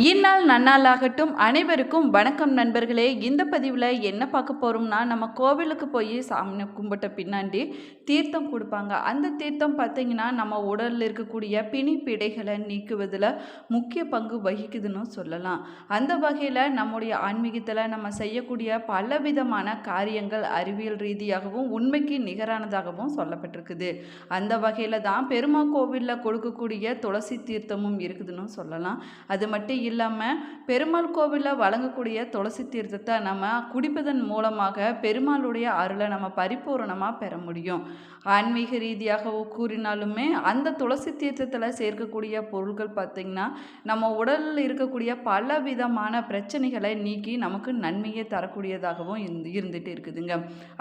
இந்நாள் நன்னாளாகட்டும். அனைவருக்கும் வணக்கம் நண்பர்களே. இந்த பதிவில் என்ன பார்க்க போகிறோம்னா நம்ம கோவிலுக்கு போய் சாமி கும்பிட்ட பின்னாடி தீர்த்தம் கொடுப்பாங்க. அந்த தீர்த்தம் பார்த்திங்கன்னா நம்ம உடலில் இருக்கக்கூடிய பிணி பிடைகளை நீக்குவதில் முக்கிய பங்கு வகிக்குதுன்னு சொல்லலாம். அந்த வகையில் நம்முடைய ஆன்மீகத்தில் நம்ம செய்யக்கூடிய பலவிதமான காரியங்கள் அறிவியல் ரீதியாகவும் உண்மைக்கு நிகரானதாகவும் சொல்லப்பட்டிருக்குது. அந்த வகையில் தான் பெருமா கோவிலில் கொடுக்கக்கூடிய துளசி தீர்த்தமும் இருக்குதுன்னு சொல்லலாம். அது மட்டும் இல்லாமல் பெருமாள் கோவிலில் வழங்கக்கூடிய துளசி தீர்த்தத்தை நம்ம குடிப்பதன் மூலமாக பெருமாளுடைய அருளை நம்ம பரிபூரணமாக பெற முடியும். ஆன்மீக ரீதியாக கூறினாலுமே அந்த துளசி தீர்த்தத்தில் சேர்க்கக்கூடிய பொருட்கள் பார்த்திங்கன்னா நம்ம உடலில் இருக்கக்கூடிய பல விதமான பிரச்சனைகளை நீக்கி நமக்கு நன்மையை தரக்கூடியதாகவும் இருந்து இருந்துட்டு இருக்குதுங்க.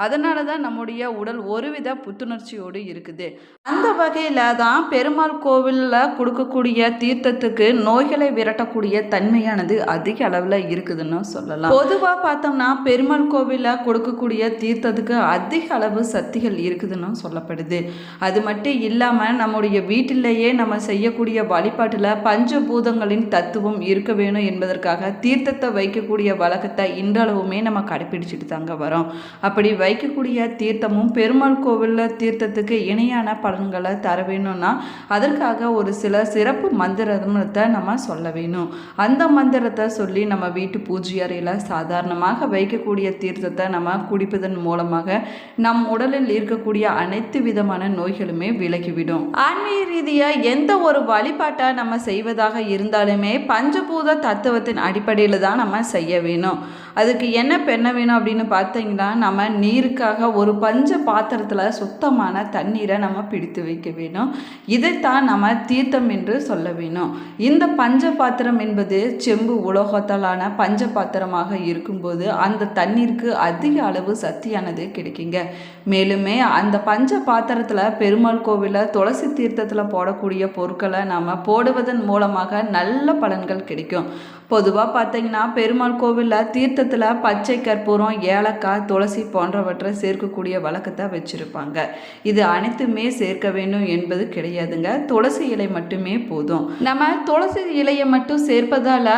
அதனால தான் நம்முடைய உடல் ஒருவித புத்துணர்ச்சியோடு இருக்குது. அந்த வகையில் தான் பெருமாள் கோவிலில் கொடுக்கக்கூடிய தீர்த்தத்துக்கு நோய்களை விரட்டக்கூடிய தன்மையானது அதிக அளவில் இருக்குதுன்னு சொல்லலாம். பொதுவாக பார்த்தோம்னா பெருமாள் கோவிலில் கொடுக்கக்கூடிய தீர்த்தத்துக்கு அதிக அளவு சக்திகள் இருக்குதுன்னு சொல்லப்படுது. அது மட்டும் இல்லாமல் நம்முடைய வீட்டிலேயே நம்ம செய்யக்கூடிய வழிபாட்டில் பஞ்சபூதங்களின் தத்துவம் இருக்க வேணும் என்பதற்காக தீர்த்தத்தை வைக்கக்கூடிய வழக்கத்தை இன்றளவுமே நம்ம கடைப்பிடிச்சிட்டு தாங்க வரோம். அப்படி வைக்கக்கூடிய தீர்த்தமும் பெருமாள் கோவிலில் தீர்த்தத்துக்கு இணையான பலன்களை தர வேணும்னா அதற்காக ஒரு சில சிறப்பு மந்திரத்தை நம்ம சொல்ல வேணும். அந்த மந்திரத்தை சொல்லி நம்ம வீட்டு பூஜை அறையில் சாதாரணமாக வைக்கக்கூடிய தீர்த்தத்தை நம்ம குடிப்பதன் மூலமாக நம் உடலில் இருக்கக்கூடிய அனைத்து விதமான நோய்களுமே விலகிவிடும். ஆன்மீக ரீதியாக எந்த ஒரு வழிபாட்டை நம்ம செய்வதாக இருந்தாலுமே பஞ்சபூத தத்துவத்தின் அடிப்படையில் தான் நம்ம செய்ய வேணும். அதுக்கு என்ன பெண்ண வேணும் அப்படின்னு பார்த்தீங்கன்னா நம்ம நீருக்காக ஒரு பஞ்ச பாத்திரத்தில் சுத்தமான தண்ணீரை நம்ம பிடித்து வைக்க வேணும். இதைத்தான் நம்ம தீர்த்தம் என்று சொல்ல வேணும். இந்த பஞ்ச பாத்திரம் என்பது செம்பு உலோகத்தாலான பஞ்ச பாத்திரமாக இருக்கும்போது அந்த தண்ணீருக்கு அதிக அளவு சக்தியானது கிடைக்குங்க. மேலுமே அந்த பஞ்ச பாத்திரத்தில் பெருமாள் கோவிலில் துளசி தீர்த்தத்தில் போடக்கூடிய பொருட்களை நம்ம போடுவதன் மூலமாக நல்ல பலன்கள் கிடைக்கும். பொதுவாக பார்த்தீங்கன்னா பெருமாள் கோவிலில் தீர்த்தத்தில் பச்சை கற்பூரம் ஏலக்காய் துளசி போன்றவற்றை சேர்க்கக்கூடிய வழக்கத்தை வச்சுருப்பாங்க. இது அனைத்துமே சேர்க்க வேண்டும் என்பது கிடையாதுங்க. துளசி இலை மட்டுமே போதும். நம்ம துளசி இலையை மட்டும் சேர்ப்பதால்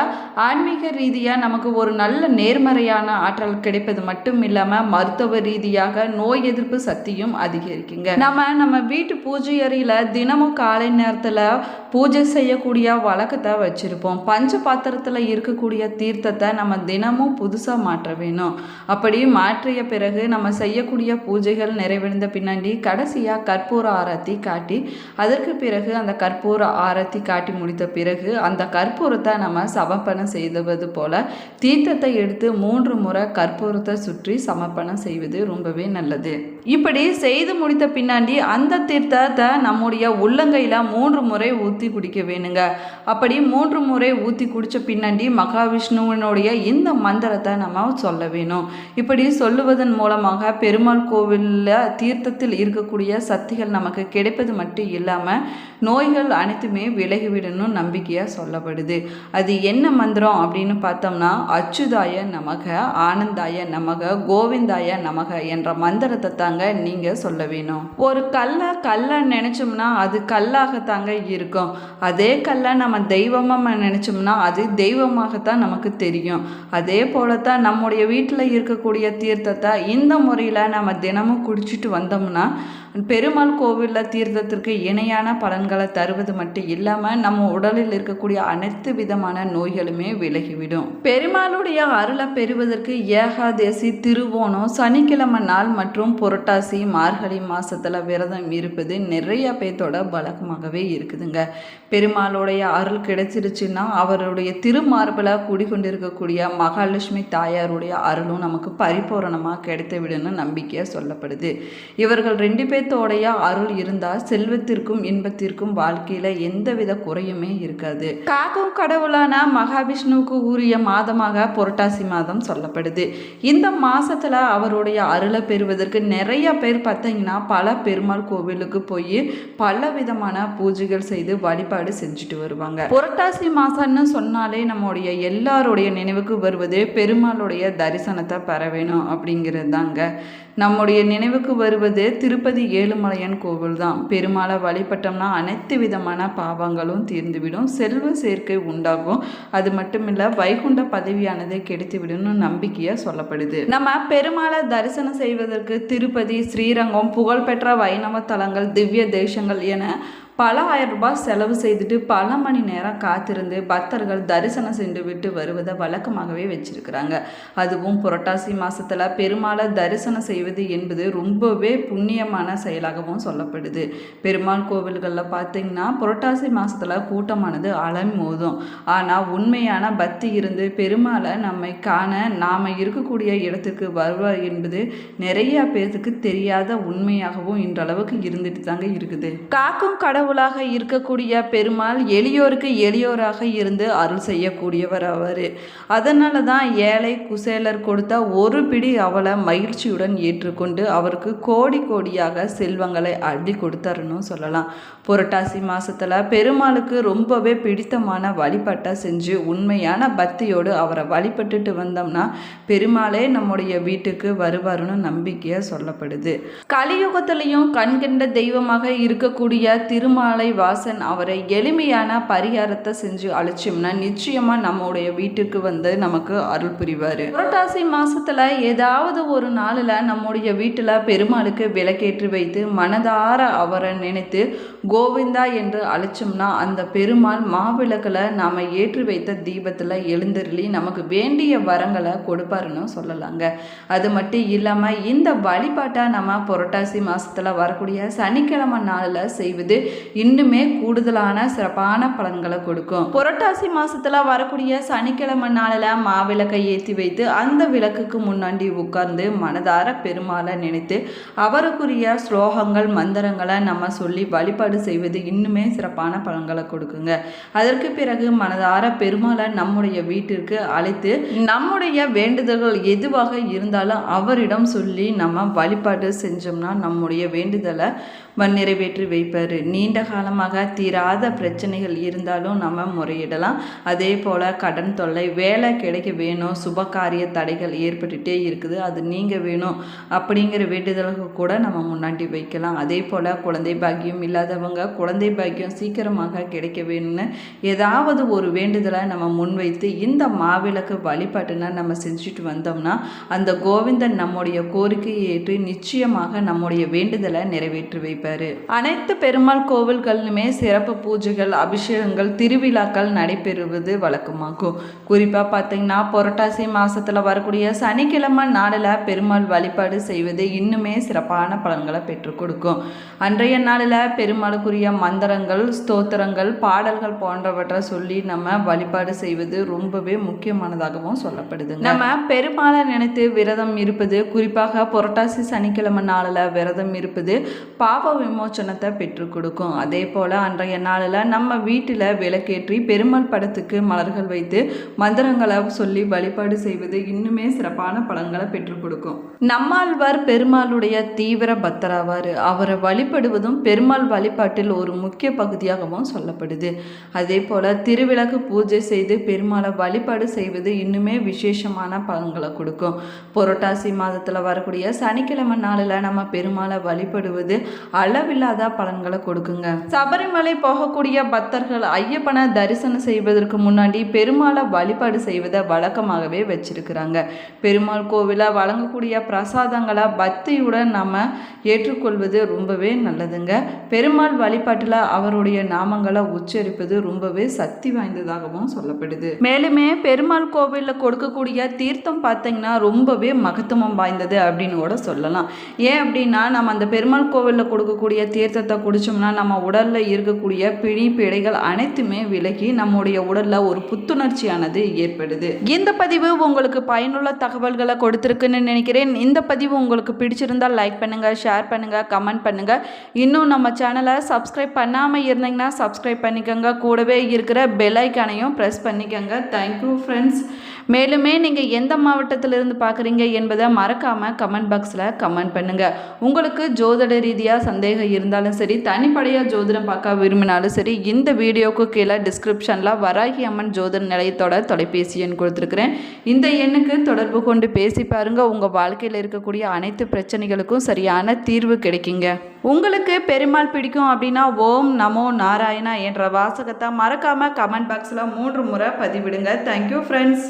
ஆன்மீக ரீதியாக நமக்கு ஒரு நல்ல நேர்மறையான ஆற்றல் கிடைப்பது மட்டும் இல்லாமல் மருத்துவ ரீதியாக நோய் எதிர்ப்பு சக்தியும் அதிகரிக்குங்க. நம்ம நம்ம வீட்டு பூஜை அறையில் தினமும் காலை நேரத்தில் பூஜை செய்யக்கூடிய வழக்கத்தை வச்சுருப்போம். பஞ்ச பாத்திரத்தில் இருக்கக்கூடிய தீர்த்தத்தை நம்ம தினமும் புதுசாக மாற்ற வேணும். அப்படி மாற்றிய பிறகு நம்ம செய்யக்கூடிய பூஜைகள் நிறைவடைந்த பின்னாடி கடைசியாக கற்பூர ஆரத்தி காட்டி அதற்கு பிறகு அந்த கற்பூர ஆரத்தி காட்டி முடித்த பிறகு அந்த கற்பூரத்தை நம்ம சமர்ப்பணம் செய்வது போல தீர்த்தத்தை எடுத்து மூன்று முறை கற்பூரத்தை சுற்றி சமர்ப்பணம் செய்வது ரொம்பவே நல்லது. இப்படி செய்து முடித்த பின்னாடி அந்த தீர்த்தத்தை நம்முடைய உள்ளங்கையில் மூன்று முறை ஊற்றி குடிக்க வேணுங்க. அப்படி மூன்று முறை ஊற்றி குடித்த பின்னாடி மகாவிஷ்ணுவினுடைய இந்த மந்திரத்தை நம்ம சொல்ல வேணும். இப்படி சொல்லுவதன் மூலமாக பெருமாள் கோவிலில் தீர்த்தத்தில் இருக்கக்கூடிய சக்திகள் நமக்கு கிடைப்பது மட்டும் இல்லாமல் நோய்கள் அனைத்துமே விலகிவிடணும் நம்பிக்கையாக சொல்லப்படுது. அது என்ன மந்திரம் அப்படின்னு பார்த்தோம்னா அச்சுதாய நமக ஆனந்தாய நமக கோவிந்தாய நமக என்ற மந்திரத்தை தாங்க நீங்கள் சொல்ல வேணும். ஒரு கல்லை கல்லை நினச்சோம்னா அது கல்லாகத்தாங்க இருக்கும். அதே கல்லை நம்ம தெய்வமாக நினச்சோம்னா அது தெய்வ தெய்வமாகத்தான் நமக்கு தெரியும். அதே போல தான் நம்முடைய வீட்டில் இருக்கக்கூடிய தீர்த்தத்தை இந்த முறையில் நம்ம தினமும் குடிச்சிட்டு வந்தோம்னா பெருமாள் கோவிலில் தீர்த்தத்திற்கு இணையான பலன்களை தருவது மட்டும் இல்லாமல் நம்ம உடலில் இருக்கக்கூடிய அனைத்து விதமான நோய்களுமே விலகிவிடும். பெருமாளுடைய அருளை பெறுவதற்கு ஏகாதேசி திருவோணம் சனிக்கிழமை நாள் மற்றும் புரட்டாசி மார்கழி மாசத்துல விரதம் இருப்பது நிறைய பேர்த்தோட பழக்கமாகவே இருக்குதுங்க. பெருமாளுடைய அருள் கிடைச்சிருச்சுன்னா அவருடைய திருமார்பில் குடிகொண்டிருக்கக்கூடிய மகாலட்சுமி தாயாருடைய அருளும் நமக்கு பரிபூரணமாக கிடைத்து விடுன்னு நம்பிக்கையாக சொல்லப்படுது. இவர்கள் ரெண்டு பேர்த்தோடைய அருள் இருந்தால் செல்வத்திற்கும் இன்பத்திற்கும் வாழ்க்கையில் எந்தவித குறையுமே இருக்காது. காக்கும் கடவுளான மகாவிஷ்ணுவுக்கு உரிய மாதமாக புரட்டாசி மாதம் சொல்லப்படுது. இந்த மாசத்துல அவருடைய அருளை பெறுவதற்கு நிறைய பேர் பார்த்தீங்கன்னா பல பெருமாள் கோவிலுக்கு போய் பல விதமான பூஜைகள் செய்து வழிபாடு செஞ்சுட்டு வருவாங்க. புரட்டாசி மாசம்னு சொன்னாலே நம்முடைய எல்லாருடைய நினைவுக்கு வருவது பெருமாளுடைய தரிசனத்தை பெற வேணும் அப்படிங்கிறது தாங்க நம்முடைய நினைவுக்கு வருவது திருப்பதி ஏழுமலையான் கோவில் தான் பெருமாளை வழிபட்டோம்னா அனைத்து விதமான பாவங்களும் தீர்ந்துவிடும் செல்வ சேர்க்கை உண்டாகும். அது மட்டும் இல்லை வைகுண்ட பதவியானது கிடைத்துவிடும்னு நம்பிக்கையாக சொல்லப்படுது. நம்ம பெருமாளை தரிசனம் செய்வதற்கு திருப்பதி ஸ்ரீரங்கம் புகழ்பெற்ற வைணவ தலங்கள் திவ்ய தேசங்கள் என பல ஆயிரம் ரூபாய் செலவு செய்துட்டு பல மணி நேரம் காத்திருந்து பக்தர்கள் தரிசனம் சென்று விட்டு வருவதை வழக்கமாகவே வச்சிருக்கிறாங்க. அதுவும் புரட்டாசி மாசத்துல பெருமாளை தரிசனம் செய்வது என்பது ரொம்பவே புண்ணியமான செயலாகவும் சொல்லப்படுது. பெருமாள் கோவில்களில் பார்த்தீங்கன்னா புரட்டாசி மாசத்துல கூட்டமானது அலைமோதும் ஆனால் உண்மையான பக்தி இருந்து பெருமாளை நம்மை காண நாம் இருக்கக்கூடிய இடத்துக்கு வருவார் என்பது நிறைய பேருக்கு தெரியாத உண்மையாகவும் இன்றளவுக்கு இருந்துட்டு தாங்க இருக்குது. காக்கும் கடவுளாக இருக்கக்கூடிய பெருமாள் எளியோருக்கு எளியோராக இருந்து அருள் செய்யக்கூடியவர் அவர். அதனால தான் ஏழை குசேலர் கொடுத்த ஒரு பிடி அவளை மகிழ்ச்சியுடன் ஏற்றுக்கொண்டு அவருக்கு கோடி கோடியாக செல்வங்களை அள்ளி கொடுத்தாருன்னு சொல்லலாம். புரட்டாசி மாதத்தில் பெருமாளுக்கு ரொம்பவே பிடித்தமான வழிபாட்டை செஞ்சு உண்மையான பக்தியோடு அவரை வழிபட்டுட்டு வந்தோம்னா பெருமாளே நம்முடைய வீட்டுக்கு வருவாருன்னு நம்பிக்கையாக சொல்லப்படுது. கலியுகத்திலையும் கண்கண்ட தெய்வமாக இருக்கக்கூடிய திருமாலை வாசன் அவரை எளிமையான பரிகாரத்தை செஞ்சு அழைச்சோம்னா நிச்சயமா நம்மளுடைய வீட்டுக்கு வந்து நமக்கு அருள் புரிவார். புரட்டாசி மாசத்துல ஏதாவது ஒரு நாளில் நம்முடைய வீட்டில் பெருமாளுக்கு விளக்கேற்றி வைத்து மனதார அவரை நினைத்து கோவிந்தா என்று அழைச்சோம்னா அந்த பெருமாள் மாவிளக்கில் நாம் ஏற்றி வைத்த தீபத்தில் எழுந்தருளி நமக்கு வேண்டிய வரங்களை கொடுப்பாருன்னு சொல்லலாங்க. அது மட்டும் இல்லாமல் இந்த வழிபாட்டை நம்ம புரட்டாசி மாதத்தில் வரக்கூடிய சனிக்கிழமை நாளில் செய்வது இன்னுமே கூடுதலான சிறப்பான பலன்களை கொடுக்கும். புரட்டாசி மாசத்துல வரக்கூடிய சனிக்கிழமை நாளில் மாவிளக்கை ஏற்றி வைத்து அந்த விளக்குக்கு முன்னாடி உட்கார்ந்து மனதார பெருமாளை நினைத்து அவருக்குரிய ஸ்லோகங்கள் மந்திரங்களை நம்ம சொல்லி வழிபாடு செய்வது இன்னுமே சிறப்பான பலன்களை கொடுக்குங்க. அதற்கு பிறகு மனதார பெருமாளை நம்முடைய வீட்டிற்கு அழைத்து நம்முடைய வேண்டுதல்கள் எதுவாக இருந்தாலும் அவரிடம் சொல்லி நம்ம வழிபாடு செஞ்சோம்னா நம்முடைய வேண்டுதலை நிறைவேற்றி வைப்பார். நீண்ட காலமாக தீராத பிரச்சனைகள் இருந்தாலும் நம்ம முறையிடலாம். அதே போல் கடன் தொல்லை வேலை கிடைக்க வேணும் சுப காரிய தடைகள் ஏற்பட்டுட்டே இருக்குது. அது நீங்க வேணும் அப்படிங்கிற வேண்டுதலுக்கு கூட நம்ம முன்னாடி வைக்கலாம். அதே போல் குழந்தை பாக்கியம் இல்லாதவங்க குழந்தை பாக்கியம் சீக்கிரமாக கிடைக்க வேணும்னு ஏதாவது ஒரு வேண்டுதலை நம்ம முன்வைத்து இந்த மாவிளக்கு வழிபாட்டுனா நம்ம செஞ்சுட்டு வந்தோம்னா அந்த கோவிந்தன் நம்முடைய கோரிக்கையை ஏற்று நிச்சயமாக நம்முடைய வேண்டுதலை நிறைவேற்றி வைப்பார். அனைத்து பெருமாள் கோவில்களிலுமே சிறப்பு பூஜைகள் அபிஷேகங்கள் திருவிழாக்கள் நடைபெறுவது வழக்கமாகும். குறிப்பாக பார்த்தீங்கன்னா புரட்டாசி மாசத்துல வரக்கூடிய சனிக்கிழமை நாளில் பெருமாள் வழிபாடு செய்வது இன்னுமே சிறப்பான பலன்களை பெற்றுக் கொடுக்கும். அன்றைய நாளில் பெருமாளுக்குரிய மந்திரங்கள் ஸ்தோத்திரங்கள் பாடல்கள் போன்றவற்றை சொல்லி நம்ம வழிபாடு செய்வது ரொம்பவே முக்கியமானதாகவும் சொல்லப்படுது நம்ம பெருமாளை நினைத்து விரதம் இருப்பது குறிப்பாக புரட்டாசி சனிக்கிழமை நாளில் விரதம் இருப்பது பாவ விமோச்சனத்தை பெற்றுக் கொடுக்கும். அதே போல் அன்றைய நாளில் நம்ம வீட்டில் விளக்கேற்றி பெருமாள் படத்துக்கு மலர்கள் வைத்து மந்திரங்களை சொல்லி வழிபாடு செய்வது இன்னுமே சிறப்பான பலன்களை பெற்றுக் கொடுக்கும். நம்மாழ்வார் பெருமாளுடைய தீவிர பக்தராவார். அவரை வழிபடுவதும் பெருமாள் வழிபாட்டில் ஒரு முக்கிய பகுதியாகவும் சொல்லப்படுது. அதே போல் திருவிளக்கு பூஜை செய்து பெருமாளை வழிபாடு செய்வது இன்னுமே விசேஷமான பலன்களை கொடுக்கும். புரட்டாசி மாதத்தில் வரக்கூடிய சனிக்கிழமை நாளில் நம்ம பெருமாளை வழிபடுவது அளவில்லாத பலன்களை கொடுக்குங்க. சபரிமலை போகக்கூடிய பக்தர்கள் ஐயப்பனை தரிசனம் செய்வதற்கு முன்னாடி பெருமாளை வழிபாடு செய்வதை வழக்கமாகவே வச்சிருக்கிறாங்க. பெருமாள் கோவிலை வழங்கக்கூடிய பிரசாதங்களை பக்தியுடன் நம்ம ஏற்றுக்கொள்வது ரொம்பவே நல்லதுங்க. பெருமாள் வழிபாட்டில் அவருடைய நாமங்களை உச்சரிப்பது ரொம்பவே சக்தி வாய்ந்ததாகவும் சொல்லப்படுது. மேலுமே பெருமாள் கோவிலில் கொடுக்கக்கூடிய தீர்த்தம் பார்த்தீங்கன்னா ரொம்பவே மகத்துவம் வாய்ந்தது அப்படின்னு கூட சொல்லலாம். ஏன் அப்படின்னா நம்ம அந்த பெருமாள் கோவிலில் கொடுக்கக்கூடிய தீர்த்தத்தை குடிச்சோம்னா நம்ம உடலில் இருக்கக்கூடிய பிழி பிழைகள் அனைத்துமே விலகி நம்முடைய உடலில் ஒரு புத்துணர்ச்சியானது ஏற்படுது. இந்த பதிவு உங்களுக்கு பயனுள்ள தகவல்களை கொடுத்துருக்குன்னு நினைக்கிறேன். இந்த பதிவு உங்களுக்கு பிடிச்சிருந்தால் லைக் பண்ணுங்கள் ஷேர் பண்ணுங்கள் கமெண்ட் பண்ணுங்கள் இன்னும் நம்ம சேனலை சப்ஸ்கிரைப் பண்ணாமல் இருந்தீங்கன்னா சப்ஸ்கிரைப் பண்ணிக்கோங்க. கூடவே இருக்கிற பெல் ஐக்கானையும் ப்ரெஸ் பண்ணிக்கோங்க. தேங்க்யூ ஃப்ரெண்ட்ஸ் மேலுமே நீங்கள் எந்த மாவட்டத்திலிருந்து பார்க்குறீங்க என்பதை மறக்காமல் கமெண்ட் பாக்ஸில் கமெண்ட் பண்ணுங்கள் உங்களுக்கு ஜோதிட ரீதியாக சந்த சந்தேகம் இருந்தாலும் சரி தனிப்படையாக ஜோதிடம் பார்க்க விரும்பினாலும் சரி இந்த வீடியோவுக்கு கீழே டிஸ்கிரிப்ஷனில் வராகி அம்மன் ஜோதிட நிலையத்தோட தொலைபேசி எண் கொடுத்துருக்குறேன். இந்த எண்ணுக்கு தொடர்பு கொண்டு பேசி பாருங்கள் உங்கள் வாழ்க்கையில் இருக்கக்கூடிய அனைத்து பிரச்சனைகளுக்கும் சரியான தீர்வு கிடைக்குங்க. உங்களுக்கு பெருமாள் பிடிக்கும் அப்படின்னா ஓம் நமோ நாராயணா என்ற வாசகத்தை மறக்காமல் கமெண்ட் பாக்ஸில் மூன்று முறை பதிவிடுங்க. Thank you friends